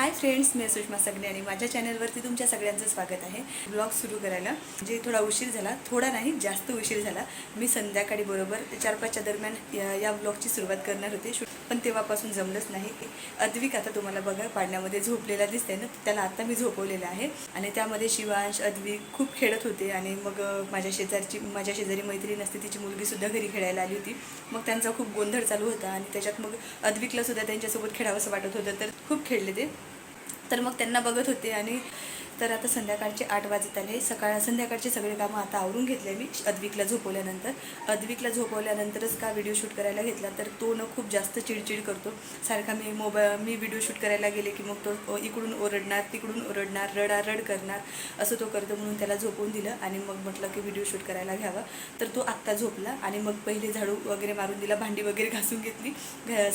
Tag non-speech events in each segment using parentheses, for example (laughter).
Hi friends मी सुषमा सगळे आणि माझ्या चॅनलवरती तुमच्या सगळ्यांचं स्वागत आहे. ब्लॉग सुरू करायला. म्हणजे थोडा उशीर झाला थोडा नाही जास्त उशीर झाला. मी संध्याकाळी बरोबर चार पाचच्या दरम्यान या- या ब्लॉगची सुरुवात करणार होते. शूट पण तेव्हापासून जमलंच नाही. अद्विक आता तुम्हाला बघा पाडण्यामध्ये झोपलेला दिसतंय ना त्याला आता मी झोपवलेला आहे. आणि त्यामध्ये शिवांश अद्विक खूप खेळत होते. आणि मग माझ्या शेजारची माझ्या शेजारी मैत्रीण असते तिची मुलगीसुद्धा घरी खेळायला आली होती. मग त्यांचा खूप गोंधळ चालू होता. आणि त्याच्यात मग अद्विकला सुद्धा त्यांच्यासोबत खेळावंसं वाटत होतं. तर खूप खेळले ते. तर मग त्यांना बघत होते आणि तर आता संध्याकाळचे आठ वाजत आले. सकाळ संध्याकाळचे सगळे कामं आता आवरून घेतले मी अद्विकला झोपवल्यानंतर. अद्विकला झोपवल्यानंतरच का व्हिडिओ शूट करायला घेतला तर तो न खूप जास्त चिडचिड करतो. सारखा मी मोबाईल मी व्हिडिओ शूट करायला गेले की मग तो इकडून ओरडणार तिकडून ओरडणार रडारड करणार असं तो करतो म्हणून त्याला झोपवून दिलं आणि मग म्हटलं की व्हिडिओ शूट करायला घ्यावा. तर तो आत्ता झोपला आणि मग पहिले झाडू वगैरे मारून दिला भांडी वगैरे घासून घेतली.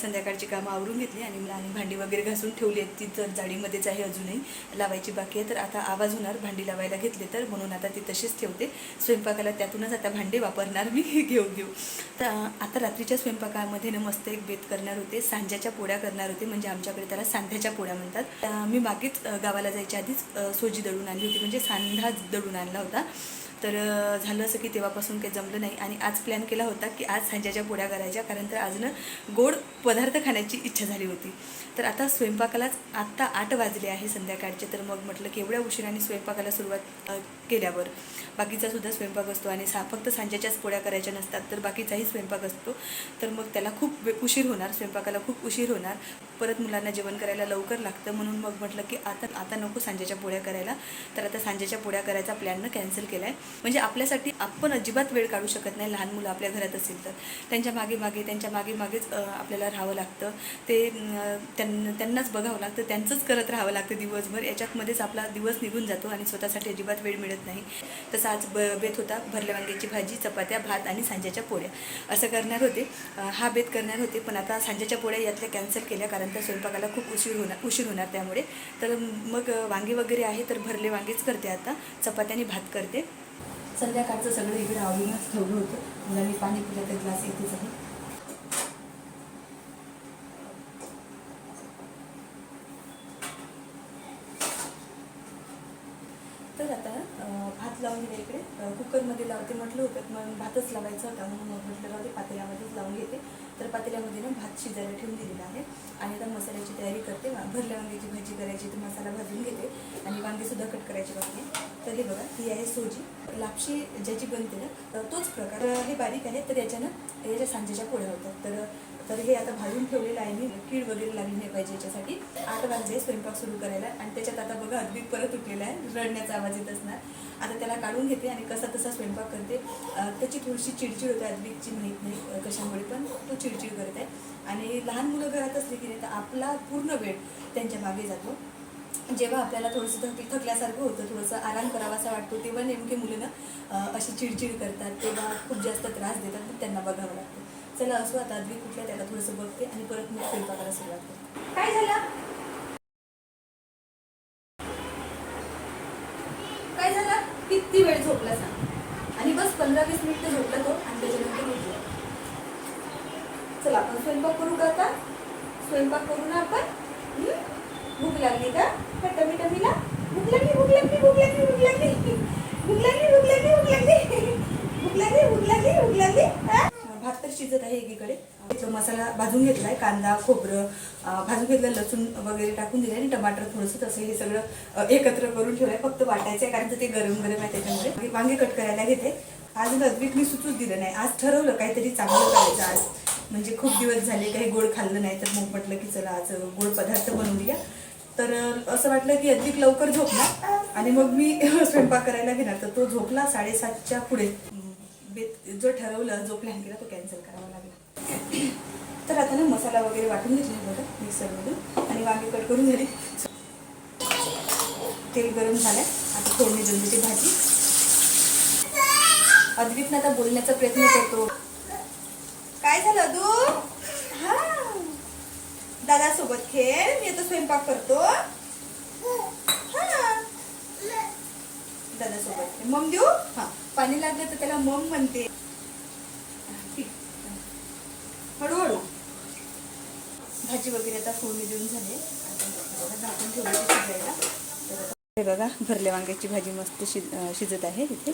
संध्याकाळची कामं आवरून घेतली आणि आणि भांडी वगैरे घासून ठेवली आहेत ती जाडीमध्ये लावायचं आहे अजूनही. लावायची बाकी आहे तर आता आवाज होणार भांडी लावायला घेतले तर म्हणून आता ती तशीच ठेवते. स्वयंपाकाला त्यातूनच आता भांडे वापरणार मी घेऊ घेऊ तर आता रात्रीच्या स्वयंपाकामध्ये ना मस्त एक बेत करणार होते सांज्याच्या पोळ्या करणार होते म्हणजे आमच्याकडे त्याला सांध्याच्या पोळ्या म्हणतात. मी मागेच गावाला जायच्या आधीच सोजी दळून आणली होती म्हणजे सांधा दळून आणला होता. तर झालं असं की तेव्हापासून काही जमलं नाही आणि आज प्लॅन केला होता की आज सांज्याच्या पोळ्या करायच्या कारण तर आज ना गोड पदार्थ खाण्याची इच्छा झाली होती. तर आता स्वयंपाकालाच आत्ता आठ वाजले आहे संध्याकाळचे तर मग म्हटलं की एवढ्या उशिराने स्वयंपाकाला सुरुवात केल्यावर. बाकीचा सुद्धा स्वयंपाक असतो आणि सा फक्त सांज्याच्याच पोळ्या करायच्या नसतात तर बाकीचाही स्वयंपाक असतो. तर मग त्याला खूप वे- उशीर होणार स्वयंपाकाला खूप उशीर होणार. परत मुलांना जेवण करायला लवकर लागतं म्हणून मग म्हटलं की आता आता नको सांज्याच्या पोळ्या करायला. तर आता सांज्याच्या पोळ्या करायचा प्लॅननं कॅन्सल केला आहे म्हणजे आपल्यासाठी आपण अजिबात वेळ काढू शकत नाही. लहान मुलं आपल्या घरात असेल तर. त्यांच्या मागे मागे त्यांच्या मागे मागेच आपल्याला राहावं लागतं. ते त्यां त्यांनाच बघावं लागतं. त्यांचंच करत राहावं लागतं दिवसभर. याच्यातमध्येच आपला दिवस निघून जातो आणि स्वतःसाठी अजिबात वेळ मिळत नाही. तसं आज ब बेत होता. भरल्या वांग्याची भाजी चपात्या भात आणि सांज्याच्या पोळ्या. असं करणार होते. हा बेत करणार होते. पण आता सांज्याच्या पोळ्या यातल्या कॅन्सल केल्या. कारण त्या स्वयंपाकाला खूप उशीर होणार उशीर होणार त्यामुळे. तर मग वांगे वगैरे आहे तर भरले वांगेच करते आता. चपात्याने भात करते. संध्याकाळचं सगळं इकडे आवडूनच ठेवलं होतं. मुलांनी पाणी पिलं तर ग्लास येतेच आहे. तर आता भात लावून दिला इकडे कुकरमध्ये लावते म्हटलं होतं मग भातच लावायचा होता म्हणून म्हटलं राहते पातेल्यामध्येच लावून घेते. तर पातेल्यामध्ये ना भात शिजायला ठेवून दिलेला आहे. आणि आता मसाल्याची तयारी करते. भरल्या वांग्याची भाजी करायची तर मसाला भाजून घेते. आणि वांगेसुद्धा कट करायची बाकी तर हे बघा ही आहे सोजी. लापशी ज्याची बनते ना तर तोच प्रकार. हे बारीक आहे तर याच्यानं याच्या सांजेच्या पोळ्या होतात तर तर हे आता भाजून ठेवलेलं आहे मी. कीड वगैरे लागली नाही पाहिजे याच्यासाठी. आठ वाजले स्वयंपाक सुरू करायला. आणि त्याच्यात आता बघा अगदी परत उठलेला आहे. रडण्याचा आवाज येत असणार. आता त्याला काढून घेते आणि कसा तसा स्वयंपाक करते. त्याची थोडीशी चिडचिड होते अद्विकची माहीत नाही कशामुळे पण तो चिडचिड करत आहे. आणि लहान मुलं घरात असली की नाही तर आपला पूर्ण वेळ त्यांच्या मागे जातो. जेव्हा आपल्याला थोडंसं थक थकल्यासारखं होतं थोडंसं आराम करावासा वाटतो तेव्हा नेमके मुलं ना अशी चिडचिड करतात. तेव्हा खूप जास्त त्रास देतात त्यांना बघावं लागतं. चला असं आता आधी कुठल्या त्याला थोडंसं बघते आणि परत मी स्वयंपाकाला सुरुवात करते. काय झालं? काय झालं? किती वेळ झोपला सांग. आणि बस पंधरा वीस मिनिट झोपला तो आणि त्याच्यानंतर उठला. चला आपण स्वयंपाक करू का आता? स्वयंपाक करू ना आपण भूक लागली का? टमी टमीला भूक लागली भूक लागली भूक लागली भूक लागली. भूक लागली भूक लागली भूक लागली. भूक लागली भूक लागली भूक लागली तर शिजत आहे एकीकडे. तो मसाला भाजून घेतलाय कांदा खोबरं भाजून घेतलं लसूण वगैरे टाकून दिलं आणि टमाटर थोडंसं तसं हे सगळं एकत्र करून ठेवलंय. फक्त वाटायचं आहे कारण तर ते गरम गरम आहे त्याच्यामुळे. वांगे कट करायला घेते. आज लद्विक मी सुचूच दिलं नाही. आज ठरवलं काहीतरी चांगलं करायचं आज. म्हणजे खूप दिवस झाले काही गोड खाल्लं नाही तर मग म्हटलं की चला आज गोड पदार्थ बनवूया. तर असं वाटलं की अधिक लवकर झोपला. आणि मग मी (laughs) स्वयंपाक करायला घेणार तर तो झोपला साडेसातच्या पुढे. बेत जो ठरवलं जो प्लॅन केला तो कॅन्सल करावा लागला. (clears throat) तर आता ना मसाला वगैरे वाटून घेतला बघा मिक्सरमधून आणि वांगे कट करून झाले. तेल गरम झालं आता फोडणी देऊन देते भाजी. अद्वितनं आता बोलण्याचा प्रयत्न करतो. काय झालं तू हा. दादा सोबत खेळ. मी आता स्वयंपाक करतो. हा. दादा सोबत खेळ. मम देऊ? हा. पाणी लागलं तर त्याला मम म्हणते. हळूहळू. भाजी वगैरे आता फोडणी देऊन झाली ठेवली शिजायला. हे बघा भरल्या वांग्याची भाजी मस्त शिज शिजत आहे इथे.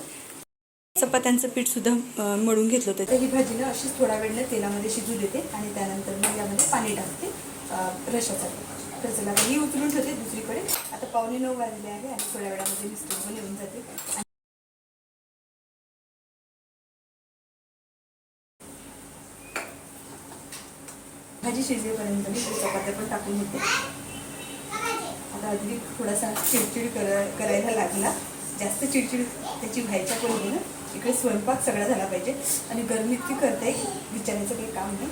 चपात्यांचं पीठ सुद्धा मळून घेतलं होतं. तर ही भाजी ना अशीच थोडा वेळ तेलामध्ये शिजू देते आणि त्यानंतर मग यामध्ये पाणी टाकते रशाचा. रशासाठी तर चला ही ठेवते दुसरीकडे. आता पावणे नऊ वाजले आहे आणि थोड्या वेळामध्ये मिस्टर पण येऊन जाते. भाजी शिजेपर्यंत मी चपात्या पण टाकून होते आता अगदी थोडासा चिडचिड कर करायला लागला. जास्त चिडचिड त्याची व्हायच्या पण ना. इकडे स्वयंपाक सगळा झाला पाहिजे. आणि गरमी इतकी करते विचारायचं काही काम नाही.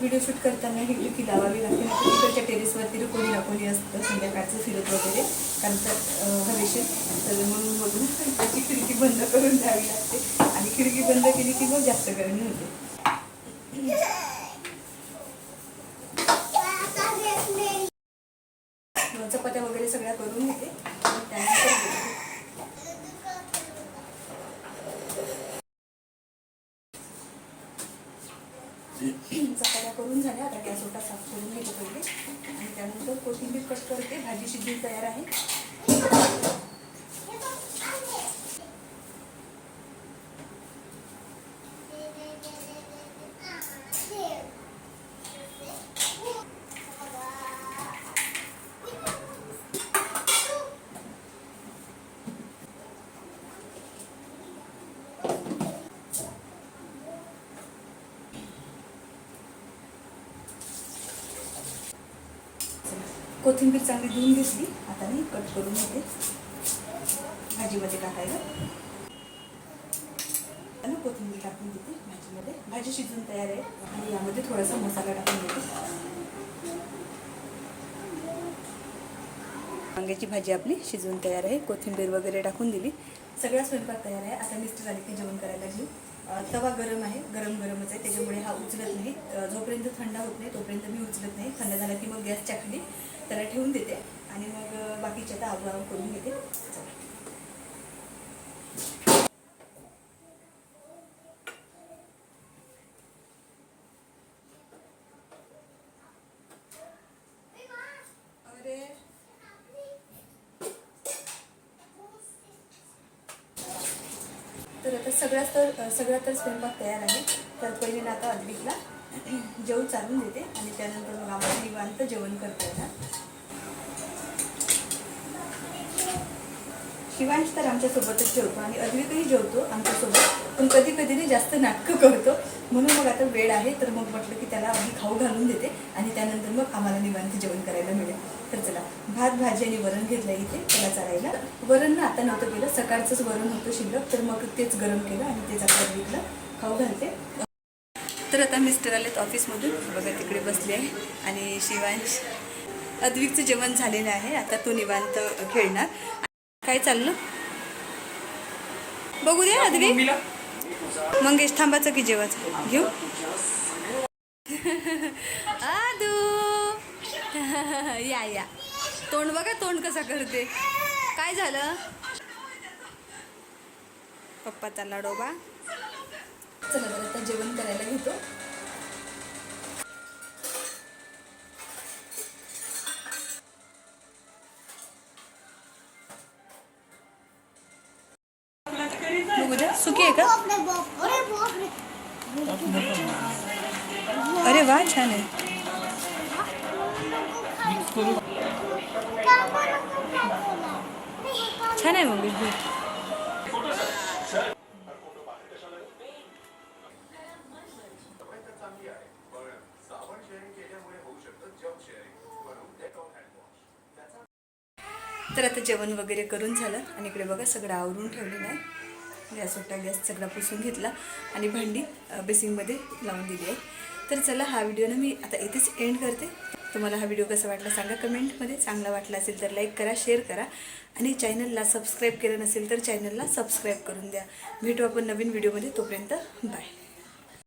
व्हिडिओ शूट करताना ही की लावावी लागते. तिकडच्या टेरेसवरती कोणी ना कोणी असतं संध्याकाळचं फिरत वगैरे. कारण तर हवेशीर. तर म्हणून बघून (laughs) त्याची खिडकी बंद करून द्यावी लागते. आणि खिडकी बंद केली की मग जास्त गरमी होते. चपात्या वगैरे सगळ्या करून घेते. त्यानंतर चपात्या करून झाल्या. आता गॅस ओटा साफ करून घेते पहिले. आणि त्यानंतर कोथिंबीर कट करते. भाजी शिजली तयार आहे. कोथिंबीर चांगली धुवून घेतली. आता मी कट करून घेते भाजीमध्ये टाकायला. आता कोथिंबीर टाकून देते भाजीमध्ये. भाजी शिजून तयार आहे. आणि यामध्ये थोडासा मसाला टाकून देते. वांग्याची भाजी आपली शिजवून तयार आहे. कोथिंबीर वगैरे टाकून दिली. सगळा स्वयंपाक तयार आहे. आता मिस्टर झाली की जेवण करायला घेऊ तवा गरम आहे. गरम गरमच आहे. त्याच्यामुळे हा उचलत नाही. जोपर्यंत थंड होत नाही तोपर्यंत मी उचलत नाही. थंड झाला की मग गॅसच्या खाली त्याला ठेवून देते. आणि मग बाकीच्या तर आता करून घेते. तर आता सगळ्याच तर सगळा तर स्वयंपाक तयार आहे. तर पहिले ना आता अद्विकला जेवण चालून देते. आणि त्यानंतर मग आम्हाला निवांत जेवण करता येणार शिवांश तर आमच्यासोबतच जेवतो आणि अद्विकही जेवतो आमच्यासोबत पण कधी कधी नाही जास्त नाटकं करतो. म्हणून मग आता वेळ आहे तर मग म्हटलं की त्याला आम्ही खाऊ घालून देते आणि त्यानंतर मग आम्हाला निवांत जेवण करायला मिळेल. तर चला भात भाजी आणि वरण घेतलं इथे त्याला चालायला वरण ना आता नव्हतं केलं सकाळचंच वरण होतं शिल्लक तर मग तेच गरम केलं आणि तेच आता अद्विकला खाऊ घालते. तर आता मिस्टर आलेत ऑफिसमधून. बघा तिकडे बसले आहे. आणि शिवांश अद्विकचं जेवण झालेलं आहे. आता तो निवांत खेळणार. काय चाललं? बघू दे अद्विक. मंगेश थांबाचं की जेवायचं घेऊ. आदू. या या. तोंड बघा तोंड कसा करते. काय झालं? पप्पाचा लाडोबा. चला आता जेवण करायला घेतो. मुलगी आहे का? अरे वा छान आहे. छान आहे मग हो. तर आता जेवण वगैरे करून झालं आणि इकडे बघा सगळं आवरून ठेवलेलं आहे. गॅस सुट्टा गॅस सगळा पुसून घेतला आणि भांडी बेसिंगमध्ये लावून दिली आहे. तर चला हा व्हिडिओ ना मी आता इथेच एंड करते. तुम्हाला हा व्हिडिओ कसा वाटला सांगा कमेंटमध्ये चांगला वाटला असेल तर लाईक करा शेअर करा. आणि चॅनलला सबस्क्राईब केलं नसेल तर चॅनलला सबस्क्राईब करून द्या. भेटू आपण नवीन व्हिडिओमध्ये तोपर्यंत बाय